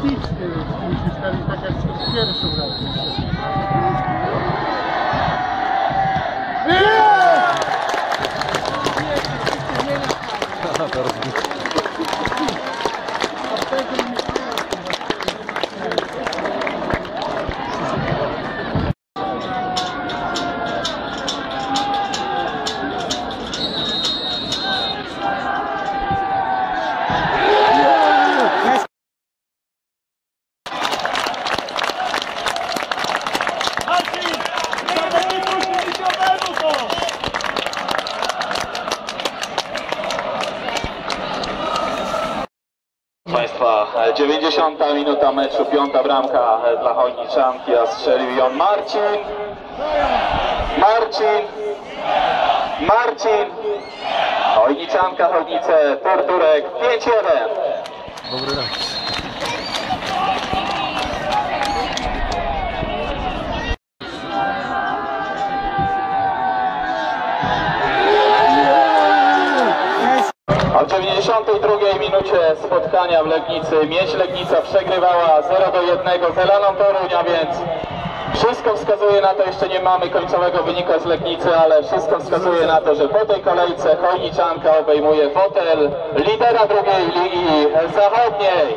критичные, если Państwa, e, 90 minuta meczu, piąta bramka dla Chojniczanki, a strzelił ją Marcin. Marcin. Marcin. Chojniczanka, Chojnice, Turturek, 5-1. A w 92 minucie spotkania w Legnicy Miedź Legnica przegrywała 0 do 1 z Elaną Torunia, więc wszystko wskazuje na to, jeszcze nie mamy końcowego wynika z Legnicy, ale wszystko wskazuje na to, że po tej kolejce Chojniczanka obejmuje fotel lidera drugiej ligi zachodniej.